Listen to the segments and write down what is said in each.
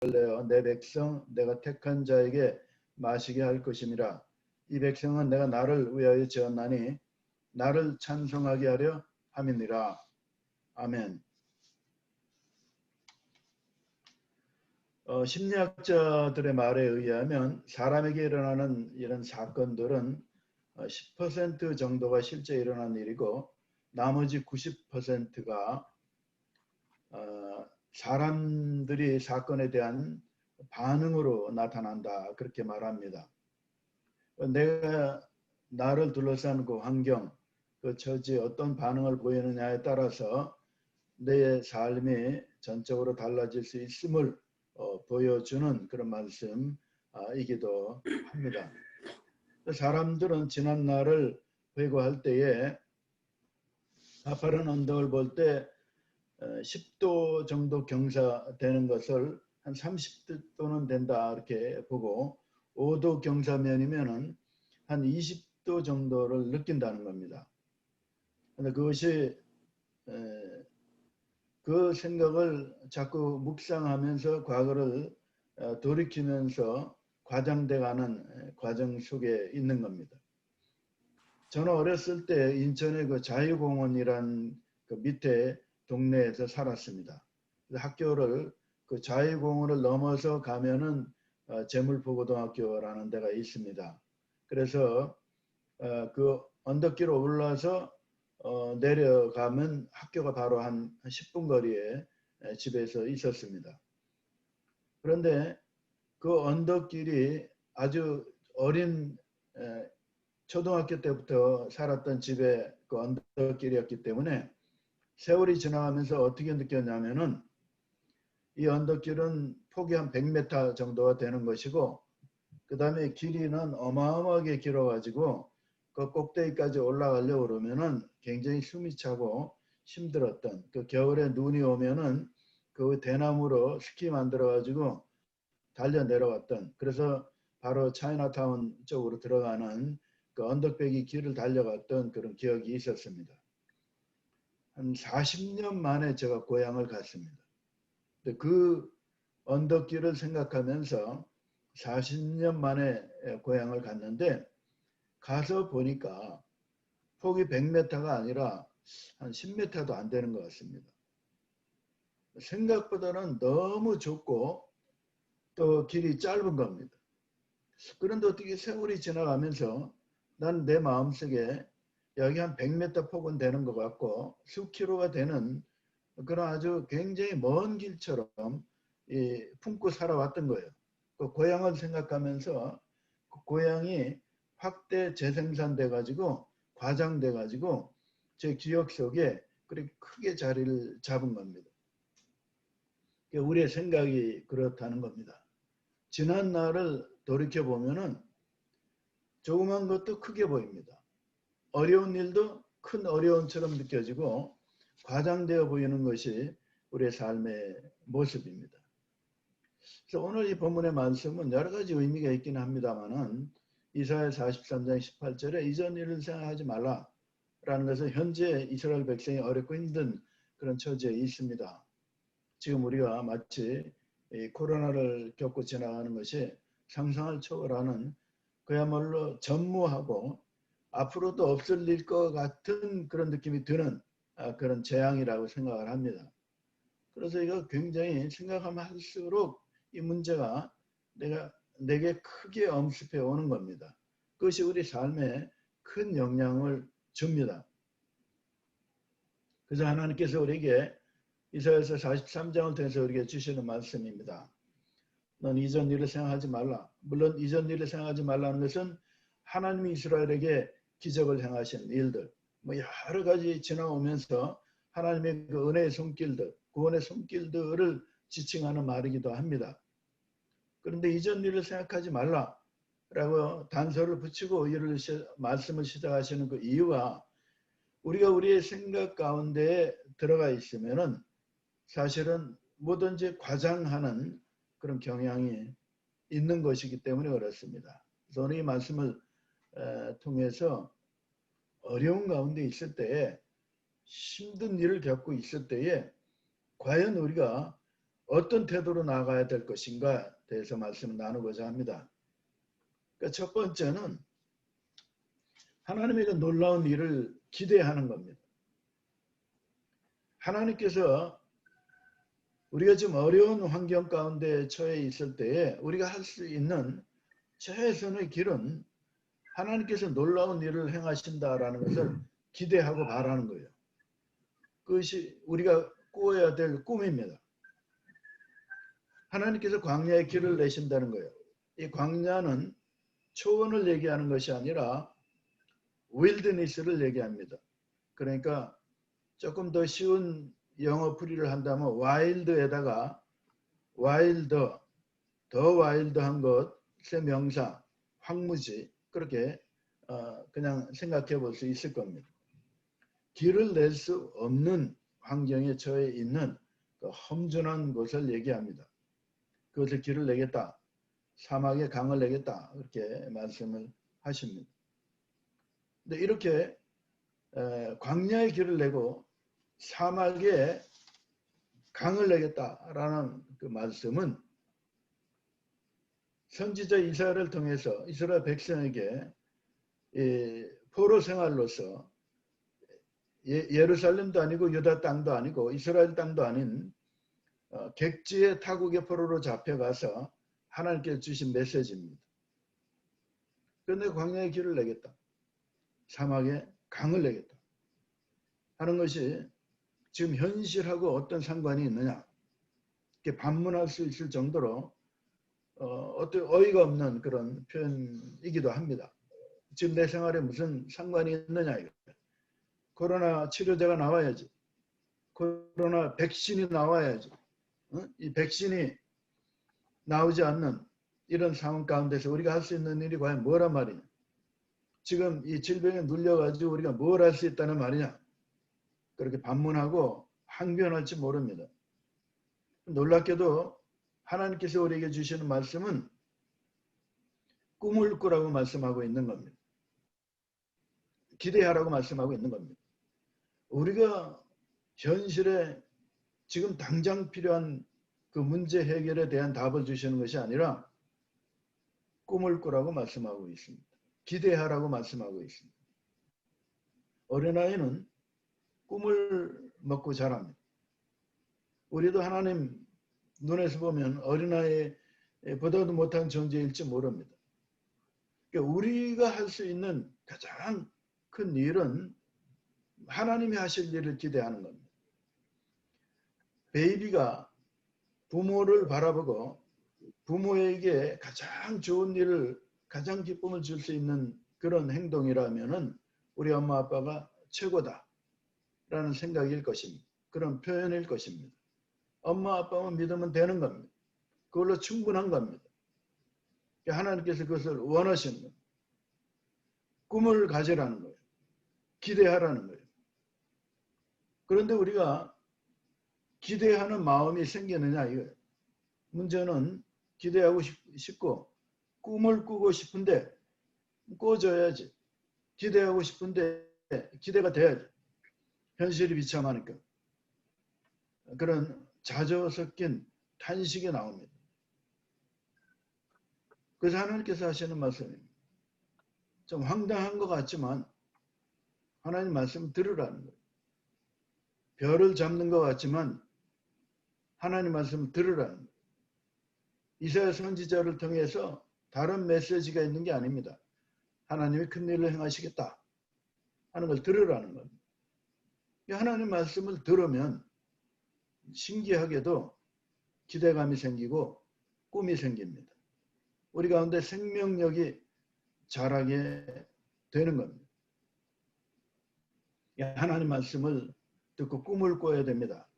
내어 내 백성 내가 택한 자에게 마시게 할 것임이라. 이 백성은 내가 나를 위하여 지었나니 나를 찬송하게 하려 함이니라. 아멘. 어, 심리학자들의 말에 의하면 사람에게 일어나는 이런 사건들은 10% 어, 정도가 실제 일어난 일이고 나머지 90%가 어, 사람들이 사건에 대한 반응으로 나타난다 그렇게 말합니다. 내가 나를 둘러싼 그 환경, 그 처지 어떤 반응을 보이느냐에 따라서 내 삶이 전적으로 달라질 수 있음을 어, 보여주는 그런 말씀이기도 합니다. 사람들은 지난 날을 회고할 때에 가파른 언덕을 볼 때 10도 어, 정도 경사되는 것을 한 30도는 된다 이렇게 보고 5도 경사면이면은 한 20도 정도를 느낀다는 겁니다. 근데 그것이 그 생각을 자꾸 묵상하면서 과거를 어, 돌이키면서 과장돼가는 과정 속에 있는 겁니다. 저는 어렸을 때 인천의 그 자유공원이란 그 밑에 동네에서 살았습니다. 학교를 그 자유공원을 넘어서 가면은 어, 재물포고등학교라는 데가 있습니다. 그래서 어, 그 언덕길 올라서 어, 내려가면 학교가 바로 한 10분 거리에 집에서 있었습니다. 그런데 그 언덕길이 아주 어린 에, 초등학교 때부터 살았던 집의 그 언덕길이었기 때문에 세월이 지나가면서 어떻게 느꼈냐면은 이 언덕길은 폭이 한 100m 정도가 되는 것이고 그 다음에 길이는 어마어마하게 길어가지고 그 꼭대기까지 올라가려고 그러면은 굉장히 숨이 차고 힘들었던 그 겨울에 눈이 오면은 그 대나무로 스키 만들어 가지고 달려 내려왔던 그래서 바로 차이나타운 쪽으로 들어가는 그 언덕배기 길을 달려갔던 그런 기억이 있었습니다. 한 40년 만에 제가 고향을 갔습니다. 그 언덕길을 생각하면서 40년 만에 고향을 갔는데 가서 보니까 폭이 100m가 아니라 한 10m도 안 되는 것 같습니다. 생각보다는 너무 좁고 또 길이 짧은 겁니다. 그런데 어떻게 세월이 지나가면서 난 내 마음속에 여기 한 100m 폭은 되는 것 같고 수키로가 되는 그런 아주 굉장히 먼 길처럼 품고 살아왔던 거예요. 그 고향을 생각하면서 그 고향이 확대 재생산돼 가지고 과장돼 가지고 제 기억 속에 그렇게 크게 자리를 잡은 겁니다. 우리의 생각이 그렇다는 겁니다. 지난 날을 돌이켜 보면은 조그만 것도 크게 보입니다. 어려운 일도 큰 어려움처럼 느껴지고 과장되어 보이는 것이 우리의 삶의 모습입니다. 그래서 오늘 이 본문의 말씀은 여러 가지 의미가 있긴 합니다만은 이사야 43장 18절에 이전 일을 생각하지 말라라는 것은 현재 이스라엘 백성이 어렵고 힘든 그런 처지에 있습니다. 지금 우리가 마치 코로나를 겪고 지나가는 것이 상상을 초월하는 그야말로 전무하고 앞으로도 없을 일것 같은 그런 느낌이 드는 아, 그런 재앙이라고 생각을 합니다. 그래서 이거 굉장히 생각하면 할수록 이 문제가 내가 내게 크게 엄습해 오는 겁니다. 그것이 우리 삶에 큰 영향을 줍니다. 그래서 하나님께서 우리에게 이사야서 43장을 통해서 우리에게 주시는 말씀입니다. 넌 이전 일을 생각하지 말라. 물론 이전 일을 생각하지 말라는 것은 하나님이 이스라엘에게 기적을 행하신 일들, 뭐 여러 가지 지나오면서 하나님의 그 은혜의 손길들, 구원의 손길들을 지칭하는 말이기도 합니다. 그런데 이전 일을 생각하지 말라라고 단서를 붙이고 이를 말씀을 시작하시는 그 이유가 우리가 우리의 생각 가운데 들어가 있으면은 사실은 뭐든지 과장하는 그런 경향이 있는 것이기 때문에 그렇습니다. 오늘 이 말씀을 통해서 어려운 가운데 있을 때에 힘든 일을 겪고 있을 때에 과연 우리가 어떤 태도로 나가야 될 것인가 대해서 말씀을 나누고자 합니다. 그러니까 첫 번째는 하나님에게 놀라운 일을 기대하는 겁니다. 하나님께서 우리가 지금 어려운 환경 가운데 처해 있을 때에 우리가 할 수 있는 최선의 길은 하나님께서 놀라운 일을 행하신다라는 것을 기대하고 바라는 거예요. 그것이 우리가 꾸어야 될 꿈입니다. 하나님께서 광야의 길을 내신다는 거예요. 이 광야는 초원을 얘기하는 것이 아니라 윌드니스를 얘기합니다. 그러니까 조금 더 쉬운 영어 풀이를 한다면 와일드에다가 와일드, 더 와일드한 것의 명사, 황무지 그렇게 어, 그냥 생각해 볼 수 있을 겁니다. 길을 낼 수 없는 환경에 처해 있는 그 험준한 곳을 얘기합니다. 그것을 길을 내겠다. 사막에 강을 내겠다. 그렇게 말씀을 하십니다. 근데 이렇게 광야의 길을 내고 사막에 강을 내겠다라는 그 말씀은 선지자 이사야를 통해서 이스라엘 백성에게 포로 생활로서 예, 예루살렘도 아니고 유다 땅도 아니고 이스라엘 땅도 아닌 어, 객지의 타국의 포로로 잡혀가서 하나님께 주신 메시지입니다. 그런데 광야의 길을 내겠다. 사막에 강을 내겠다. 하는 것이 지금 현실하고 어떤 상관이 있느냐. 이렇게 반문할 수 있을 정도로 어, 어떤 어이가 없는 그런 표현이기도 합니다. 지금 내 생활에 무슨 상관이 있느냐 이거. 코로나 치료제가 나와야지. 코로나 백신이 나와야지. 어? 이 백신이 나오지 않는 이런 상황 가운데서 우리가 할 수 있는 일이 과연 뭐란 말이냐. 지금 이 질병에 눌려가지고 우리가 뭘 할 수 있다는 말이냐. 그렇게 반문하고 항변할지 모릅니다. 놀랍게도 하나님께서 우리에게 주시는 말씀은 꿈을 꾸라고 말씀하고 있는 겁니다. 기대하라고 말씀하고 있는 겁니다. 우리가 현실에 지금 당장 필요한 그 문제 해결에 대한 답을 주시는 것이 아니라 꿈을 꾸라고 말씀하고 있습니다. 기대하라고 말씀하고 있습니다. 어린아이는 꿈을 먹고 자랍니다. 우리도 하나님 눈에서 보면 어린아이보다도 못한 존재일지 모릅니다. 그러니까 우리가 할 수 있는 가장 큰 일은 하나님이 하실 일을 기대하는 겁니다. 베이비가 부모를 바라보고 부모에게 가장 좋은 일을 가장 기쁨을 줄 수 있는 그런 행동이라면은 우리 엄마 아빠가 최고다 라는 생각일 것입니다. 그런 표현일 것입니다. 엄마 아빠만 믿으면 되는 겁니다. 그걸로 충분한 겁니다. 하나님께서 그것을 원하시는 겁니다. 꿈을 가지라는 거예요. 기대하라는 거예요. 그런데 우리가 기대하는 마음이 생기느냐 이거예요. 문제는 기대하고 싶고 꿈을 꾸고 싶은데 꿔줘야지. 기대하고 싶은데 기대가 돼야지. 현실이 비참하니까. 그런 자저 섞인 탄식이 나옵니다. 그래서 하나님께서 하시는 말씀입니다. 좀 황당한 것 같지만 하나님 말씀 들으라는 거예요. 별을 잡는 것 같지만 하나님 말씀 들으라는 거예요. 이사야 선지자를 통해서 다른 메시지가 있는 게 아닙니다. 하나님이 큰 일을 행하시겠다 하는 걸 들으라는 겁니다. 하나님 말씀을 들으면 신기하게도 기대감이 생기고 꿈이 생깁니다. 우리 가운데 생명력이 자라게 되는 겁니다. 하나님 말씀을 듣고 꿈을 꿔야 됩니다.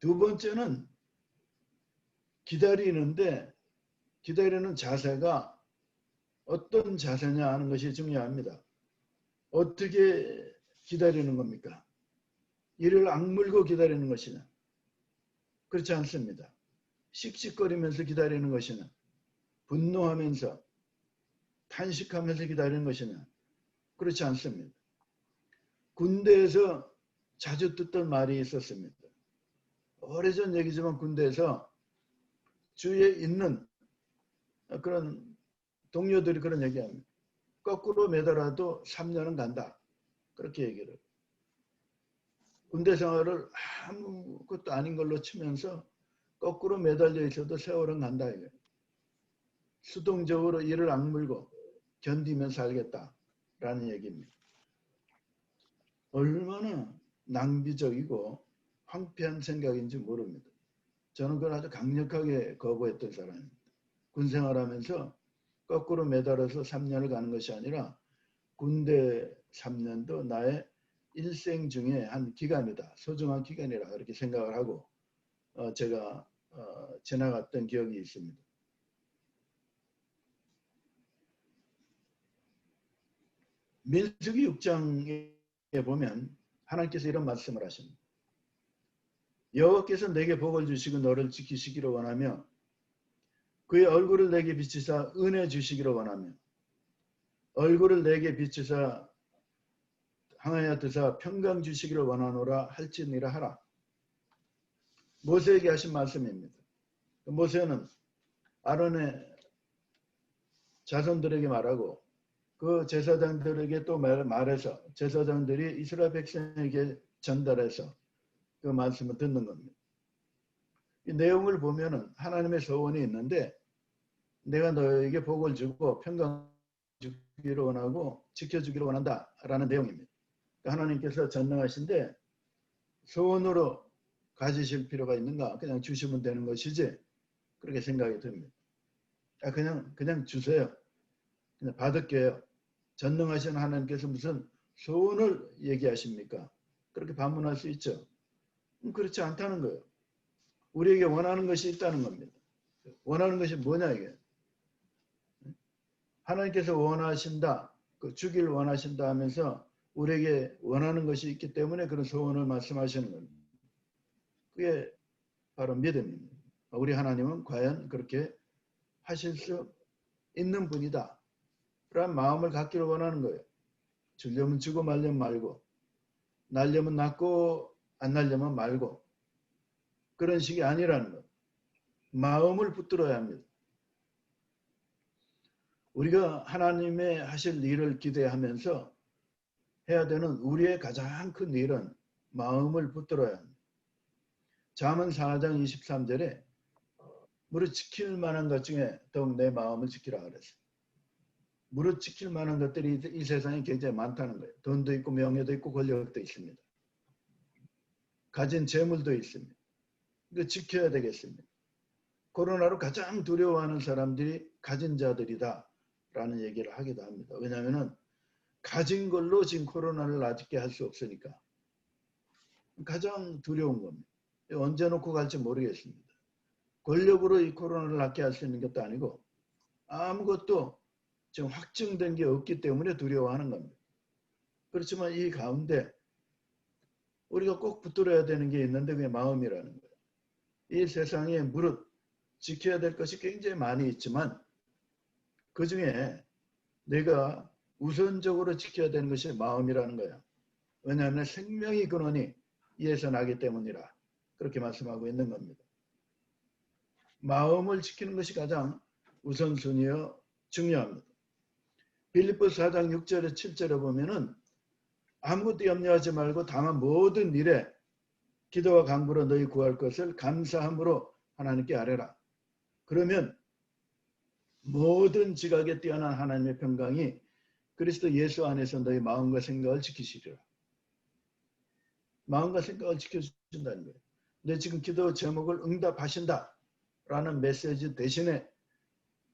두 번째는 기다리는데 기다리는 자세가 어떤 자세냐 하는 것이 중요합니다. 어떻게 기다리는 겁니까? 이를 악물고 기다리는 것이냐? 그렇지 않습니다. 씩씩거리면서 기다리는 것이냐? 분노하면서 탄식하면서 기다리는 것이냐? 그렇지 않습니다. 군대에서 자주 듣던 말이 있었습니다. 오래전 얘기지만 군대에서 주위에 있는 그런 동료들이 그런 얘기합니다. 거꾸로 매달아도 3년은 간다. 그렇게 얘기를. 군대 생활을 아무것도 아닌 걸로 치면서 거꾸로 매달려 있어도 세월은 간다. 이게. 수동적으로 이를 악물고 견디면 살겠다라는 얘기입니다. 얼마나 낭비적이고 황폐한 생각인지 모릅니다. 저는 그걸 아주 강력하게 거부했던 사람입니다. 군 생활하면서 거꾸로 매달아서 3년을 가는 것이 아니라 군대 3년도 나의 일생 중에 한 기간이다. 소중한 기간이라 그렇게 생각을 하고 어, 제가 어, 지나갔던 기억이 있습니다. 민수기 6장에 보면 하나님께서 이런 말씀을 하십니다. 여호와께서 내게 복을 주시고 너를 지키시기를 원하며 그의 얼굴을 내게 비치사 은혜 주시기를 원하며 얼굴을 내게 비치사 항하여 드사 평강 주시기를 원하노라 할지니라 하라. 모세에게 하신 말씀입니다. 모세는 아론의 자손들에게 말하고 그 제사장들에게 또 말해서 제사장들이 이스라엘 백성에게 전달해서 그 말씀을 듣는 겁니다. 이 내용을 보면은 하나님의 서원이 있는데 내가 너에게 복을 주고 평강 주기를 원하고 지켜주기를 원한다라는 내용입니다. 하나님께서 전능하신데 소원으로 가지실 필요가 있는가? 그냥 주시면 되는 것이지 그렇게 생각이 듭니다. 아, 그냥 그냥 주세요. 그냥 받을게요. 전능하신 하나님께서 무슨 소원을 얘기하십니까? 그렇게 반문할 수 있죠. 음, 그렇지 않다는 거예요. 우리에게 원하는 것이 있다는 겁니다. 원하는 것이 뭐냐 이게. 하나님께서 원하신다, 그 주길 원하신다 하면서 우리에게 원하는 것이 있기 때문에 그런 소원을 말씀하시는 겁니다. 그게 바로 믿음입니다. 우리 하나님은 과연 그렇게 하실 수 있는 분이다. 그런 마음을 갖기를 원하는 거예요. 주려면 주고 말려면 말고 날려면 낳고 안 날려면 말고 그런 식이 아니라는 것. 마음을 붙들어야 합니다. 우리가 하나님의 하실 일을 기대하면서 해야 되는 우리의 가장 큰 일은 마음을 붙들어야 합니다. 잠언 4장 23절에 무릇 지킬 만한 것 중에 더욱 내 마음을 지키라 그랬어요. 무릇 지킬 만한 것들이 이 세상에 굉장히 많다는 거예요. 돈도 있고 명예도 있고 권력도 있습니다. 가진 재물도 있습니다. 이거 지켜야 되겠습니다. 코로나로 가장 두려워하는 사람들이 가진 자들이다 라는 얘기를 하기도 합니다. 왜냐하면 가진 걸로 지금 코로나를 낫게 할 수 없으니까 가장 두려운 겁니다. 언제 놓고 갈지 모르겠습니다. 권력으로 이 코로나를 낫게 할 수 있는 것도 아니고 아무것도 지금 확증된 게 없기 때문에 두려워하는 겁니다. 그렇지만 이 가운데 우리가 꼭 붙들어야 되는 게 있는데 그게 마음이라는 거예요. 이 세상에 무릇 지켜야 될 것이 굉장히 많이 있지만 그 중에 내가 우선적으로 지켜야 되는 것이 마음이라는 거야. 왜냐하면 생명이 근원이 이에서 나기 때문이라 그렇게 말씀하고 있는 겁니다. 마음을 지키는 것이 가장 우선순위여 중요합니다. 빌리포 4장 6절에 7절에 보면은 아무것도 염려하지 말고 다만 모든 일에 기도와 강구로 너희 구할 것을 감사함으로 하나님께 아뢰라. 그러면 모든 지각에 뛰어난 하나님의 평강이 그리스도 예수 안에서 너희 마음과 생각을 지키시리라. 마음과 생각을 지켜준다는 거예요. 내 지금 기도 제목을 응답하신다 라는 메시지 대신에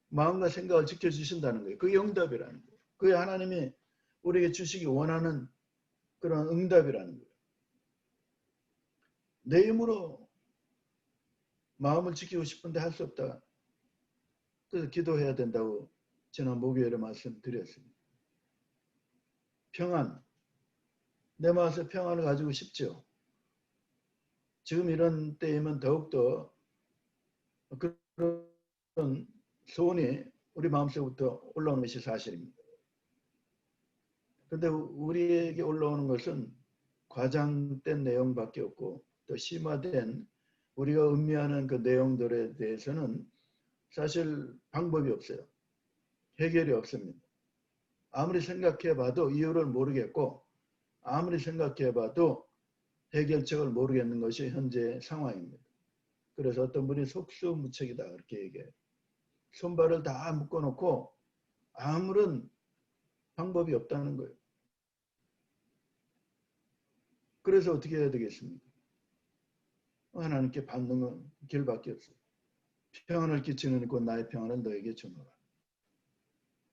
마음과 생각을 지켜주신다는 거예요. 그게 응답이라는 거예요. 그게 하나님이 우리에게 주시기 원하는 그런 응답이라는 거예요. 내 힘으로 마음을 지키고 싶은데 할 수 없다. 그래서 기도해야 된다고 지난 목요일에 말씀드렸습니다. 평안. 내 마음에서 평안을 가지고 싶죠. 지금 이런 때이면 더욱더 그런 소원이 우리 마음속부터 올라오는 것이 사실입니다. 그런데 우리에게 올라오는 것은 과장된 내용밖에 없고 또 심화된 우리가 음미하는 그 내용들에 대해서는 사실 방법이 없어요. 해결이 없습니다. 아무리 생각해 봐도 이유를 모르겠고 아무리 생각해 봐도 해결책을 모르겠는 것이 현재 상황입니다. 그래서 어떤 분이 속수무책이다 그렇게 얘기해요. 손발을 다 묶어놓고 아무런 방법이 없다는 거예요. 그래서 어떻게 해야 되겠습니까? 하나님께 받는 건 길밖에 없어요. 평안을 끼치는 곧 나의 평안을 너에게 주노라.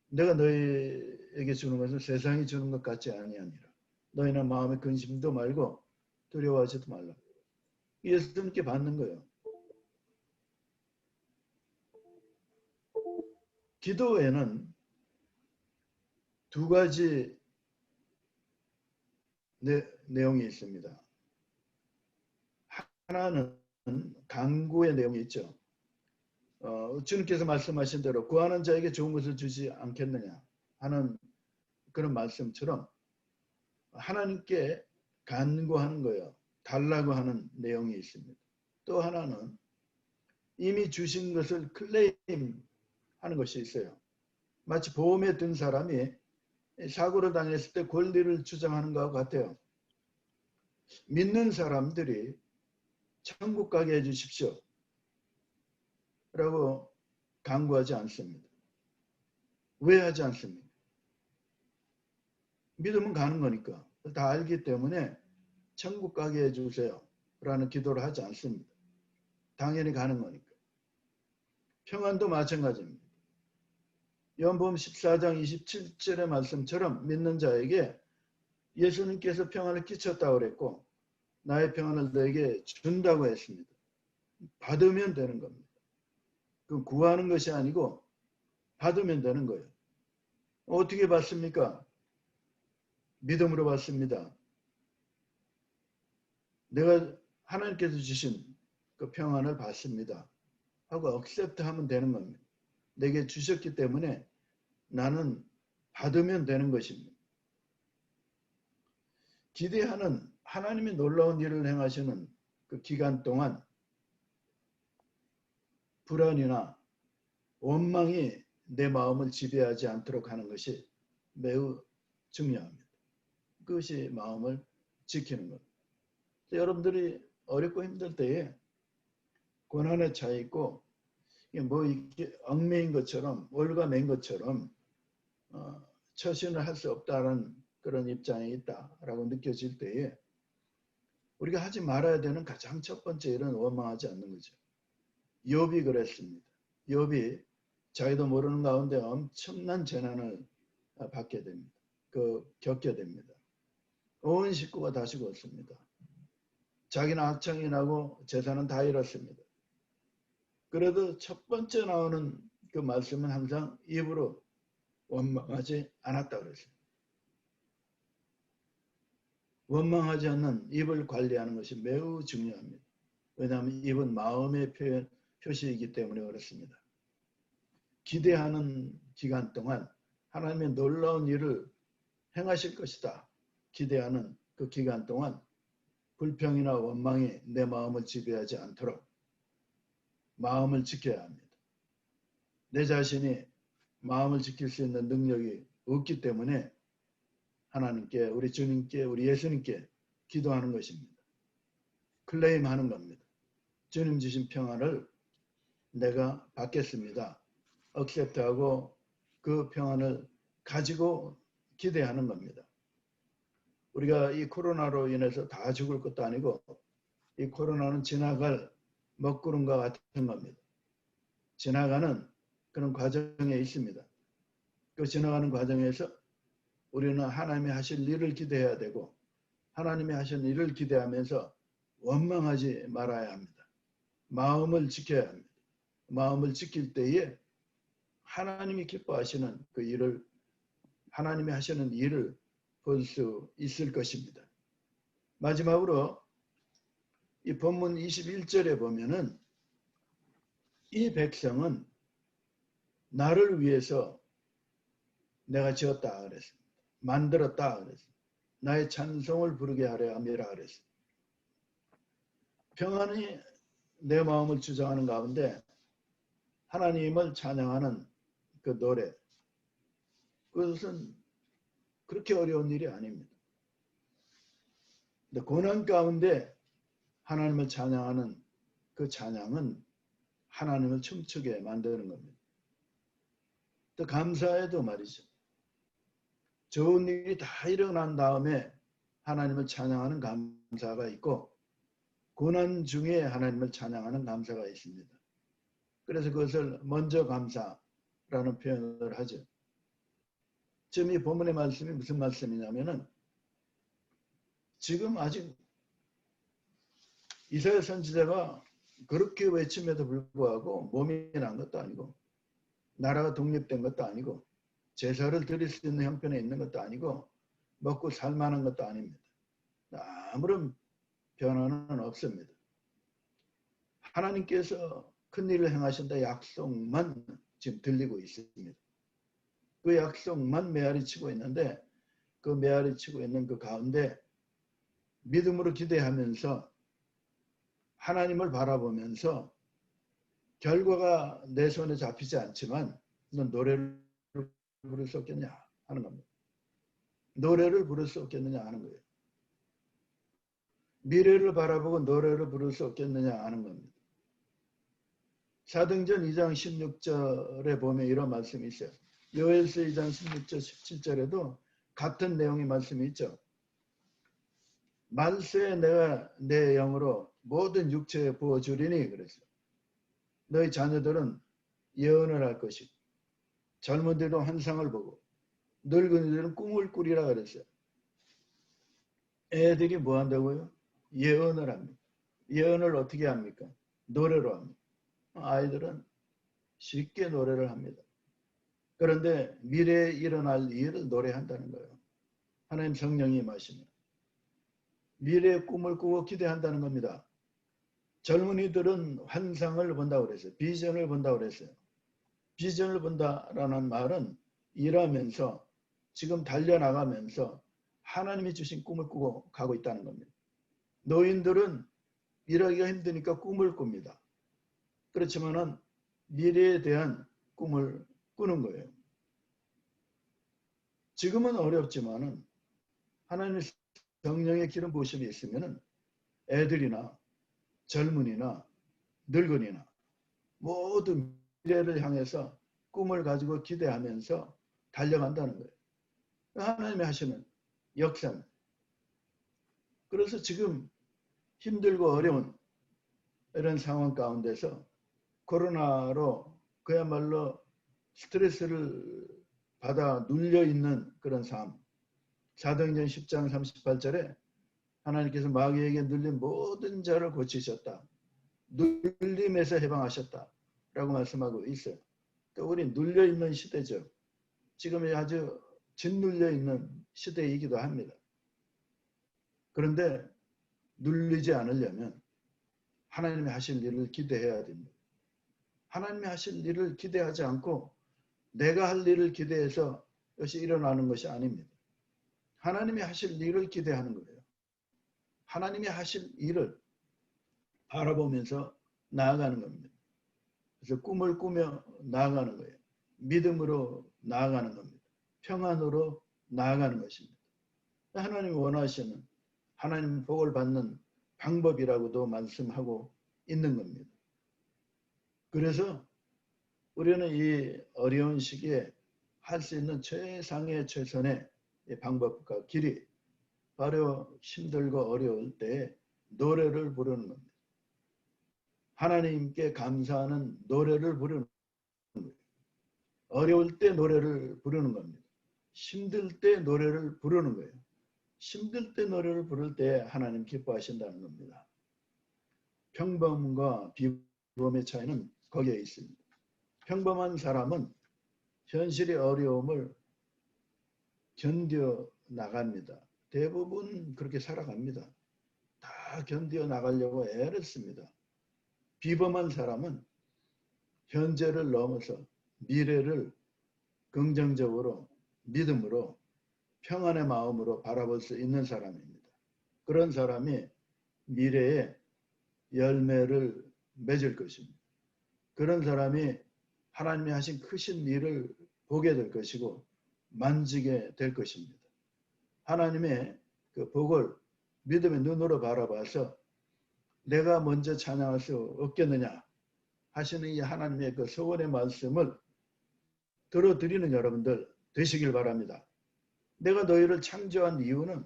내가 너에게 주는 것은 세상이 주는 것 같지 아니하니라. 너희는 마음에 근심도 말고 두려워하지도 말라. 예수님께 받는 거예요. 기도에는 두 가지 내, 내용이 있습니다. 하나는 강구의 내용이 있죠. 어, 주님께서 말씀하신 대로 구하는 자에게 좋은 것을 주지 않겠느냐 하는 그런 말씀처럼 하나님께 간구하는 거예요. 달라고 하는 내용이 있습니다. 또 하나는 이미 주신 것을 클레임 하는 것이 있어요. 마치 보험에 든 사람이 사고를 당했을 때 권리를 주장하는 것과 같아요. 믿는 사람들이 천국 가게 해주십시오. 라고 강구하지 않습니다. 왜 하지 않습니까? 믿으면 가는 거니까. 다 알기 때문에 천국 가게 해주세요. 라는 기도를 하지 않습니다. 당연히 가는 거니까. 평안도 마찬가지입니다. 연보음 14장 27절의 말씀처럼 믿는 자에게 예수님께서 평안을 끼쳤다고 그랬고 나의 평안을 너에게 준다고 했습니다. 받으면 되는 겁니다. 그 구하는 것이 아니고 받으면 되는 거예요. 어떻게 받습니까? 믿음으로 받습니다. 내가 하나님께서 주신 그 평안을 받습니다. 하고 억셉트 하면 되는 겁니다. 내게 주셨기 때문에 나는 받으면 되는 것입니다. 기대하는 하나님이 놀라운 일을 행하시는 그 기간 동안 불안이나 원망이 내 마음을 지배하지 않도록 하는 것이 매우 중요합니다. 그것이 마음을 지키는 것. 여러분들이 어렵고 힘들 때에 고난에 차 있고 뭐 이렇게 얽매인 것처럼 올가맨 것처럼 어, 처신을 할 수 없다는 그런 입장에 있다라고 느껴질 때에 우리가 하지 말아야 되는 가장 첫 번째 일은 원망하지 않는 거죠. 욥이 그랬습니다. 욥이 자기도 모르는 가운데 엄청난 재난을 받게 됩니다. 그 겪게 됩니다. 온 식구가 다 죽었습니다. 자기는 악창이 나고 재산은 다 잃었습니다. 그래도 첫 번째 나오는 그 말씀은 항상 입으로 원망하지 않았다 그랬습니다. 원망하지 않는 입을 관리하는 것이 매우 중요합니다. 왜냐하면 입은 마음의 표현, 표시이기 때문에 그렇습니다. 기대하는 기간 동안 하나님의 놀라운 일을 행하실 것이다. 기대하는 그 기간 동안 불평이나 원망이 내 마음을 지배하지 않도록 마음을 지켜야 합니다. 내 자신이 마음을 지킬 수 있는 능력이 없기 때문에 하나님께 우리 주님께 우리 예수님께 기도하는 것입니다. 클레임하는 겁니다. 주님 주신 평안을 내가 받겠습니다. 억셉트하고 그 평안을 가지고 기대하는 겁니다. 우리가 이 코로나로 인해서 다 죽을 것도 아니고 이 코로나는 지나갈 먹구름과 같은 겁니다. 지나가는 그런 과정에 있습니다. 그 지나가는 과정에서 우리는 하나님이 하실 일을 기대해야 되고 하나님이 하신 일을 기대하면서 원망하지 말아야 합니다. 마음을 지켜야 합니다. 마음을 지킬 때에 하나님이 기뻐하시는 그 일을 하나님이 하시는 일을 볼 수 있을 것입니다. 마지막으로 이 본문 21절에 보면은 이 백성은 나를 위해서 내가 지었다 그랬습니다. 만들었다 그랬습니다. 나의 찬송을 부르게 하려 함이라 그랬습니다. 평안이 내 마음을 주장하는 가운데 하나님을 찬양하는 그 노래 그것은 그렇게 어려운 일이 아닙니다. 근데 고난 가운데 하나님을 찬양하는 그 찬양은 하나님을 춤추게 만드는 겁니다. 또 감사해도 말이죠. 좋은 일이 다 일어난 다음에 하나님을 찬양하는 감사가 있고 고난 중에 하나님을 찬양하는 감사가 있습니다. 그래서 그것을 먼저 감사라는 표현을 하죠. 지금 이 본문의 말씀이 무슨 말씀이냐면은 지금 아직 이사야 선지자가 그렇게 외침에도 불구하고 몸이 난 것도 아니고 나라가 독립된 것도 아니고 제사를 드릴 수 있는 형편에 있는 것도 아니고 먹고 살 만한 것도 아닙니다. 아무런 변화는 없습니다. 하나님께서 큰 일을 행하신다 약속만 지금 들리고 있습니다. 그 약속만 메아리 치고 있는데 그 메아리 치고 있는 그 가운데 믿음으로 기대하면서 하나님을 바라보면서 결과가 내 손에 잡히지 않지만 넌 노래를 부를 수 없겠냐 하는 겁니다. 노래를 부를 수 없겠느냐 하는 거예요. 미래를 바라보고 노래를 부를 수 없겠느냐 하는 겁니다. 사등전 2장 16절에 보면 이런 말씀이 있어요. 요엘서 2장 16절 17절에도 같은 내용의 말씀이 있죠. 만세에 내가 내 영으로 모든 육체에 부어주리니 그랬어요. 너희 자녀들은 예언을 할 것이고 젊은이들은 환상을 보고 늙은이들은 꿈을 꾸리라 그랬어요. 애들이 뭐 한다고요? 예언을 합니다. 예언을 어떻게 합니까? 노래로 합니다. 아이들은 쉽게 노래를 합니다. 그런데 미래에 일어날 일을 노래한다는 거예요. 하나님 성령이 마시면. 미래의 꿈을 꾸고 기대한다는 겁니다. 젊은이들은 환상을 본다고 그랬어요. 비전을 본다고 그랬어요. 비전을 본다라는 말은 일하면서 지금 달려나가면서 하나님이 주신 꿈을 꾸고 가고 있다는 겁니다. 노인들은 일하기가 힘드니까 꿈을 꿉니다. 그렇지만은 미래에 대한 꿈을 꾸는 거예요. 지금은 어렵지만은 하나님의 성령의 기름 부으심이 있으면은 애들이나 젊은이나 늙은이나 모두 미래를 향해서 꿈을 가지고 기대하면서 달려간다는 거예요. 하나님이 하시는 역사는. 그래서 지금 힘들고 어려운 이런 상황 가운데서 코로나로 그야말로 스트레스를 받아 눌려 있는 그런 삶. 사도행전 10장 38절에 하나님께서 마귀에게 눌린 모든 자를 고치셨다. 눌림에서 해방하셨다. 라고 말씀하고 있어요. 또 우리 눌려 있는 시대죠. 지금 아주 짓눌려 있는 시대이기도 합니다. 그런데 눌리지 않으려면 하나님이 하실 일을 기대해야 됩니다. 하나님이 하실 일을 기대하지 않고 내가 할 일을 기대해서 이것이 일어나는 것이 아닙니다. 하나님이 하실 일을 기대하는 거예요. 하나님이 하실 일을 바라보면서 나아가는 겁니다. 그래서 꿈을 꾸며 나아가는 거예요. 믿음으로 나아가는 겁니다. 평안으로 나아가는 것입니다. 하나님이 원하시는 하나님 복을 받는 방법이라고도 말씀하고 있는 겁니다. 그래서 우리는 이 어려운 시기에 할 수 있는 최상의 최선의 방법과 길이 바로 힘들고 어려울 때 노래를 부르는 겁니다. 하나님께 감사하는 노래를 부르는 거예요. 어려울 때 노래를 부르는 겁니다. 힘들 때 노래를 부르는 거예요. 힘들 때 노래를 부를 때 하나님 기뻐하신다는 겁니다. 평범과 비범의 차이는 거기에 있습니다. 평범한 사람은 현실의 어려움을 견뎌 나갑니다. 대부분 그렇게 살아갑니다. 다 견뎌 나가려고 애를 씁니다. 비범한 사람은 현재를 넘어서 미래를 긍정적으로 믿음으로 평안의 마음으로 바라볼 수 있는 사람입니다. 그런 사람이 미래에 열매를 맺을 것입니다. 그런 사람이 하나님이 하신 크신 일을 보게 될 것이고 만지게 될 것입니다. 하나님의 그 복을 믿음의 눈으로 바라봐서 내가 먼저 찬양할 수 없겠느냐 하시는 이 하나님의 그 서원의 말씀을 들어드리는 여러분들 되시길 바랍니다. 내가 너희를 창조한 이유는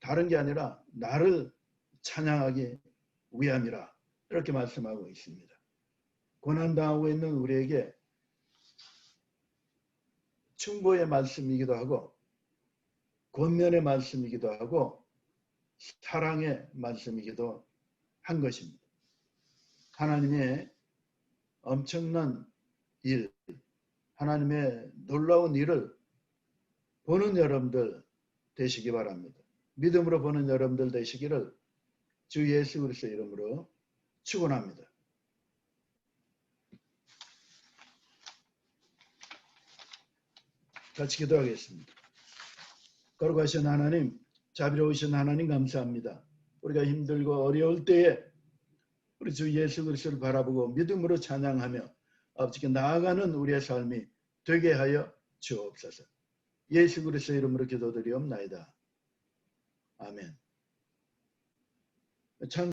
다른 게 아니라 나를 찬양하기 위함이라 이렇게 말씀하고 있습니다. 고난당하고 있는 우리에게 충고의 말씀이기도 하고 권면의 말씀이기도 하고 사랑의 말씀이기도 한 것입니다. 하나님의 엄청난 일, 하나님의 놀라운 일을 보는 여러분들 되시기 바랍니다. 믿음으로 보는 여러분들 되시기를 주 예수 그리스도 이름으로 축원합니다. 같이 기도하겠습니다. 거룩하신 하나님, 자비로우신 하나님 감사합니다. 우리가 힘들고 어려울 때에 우리 주 예수 그리스도를 바라보고 믿음으로 찬양하며 아버지께 나아가는 우리의 삶이 되게 하여 주옵소서. 예수 그리스도 이름으로 기도드리옵나이다. 아멘. 참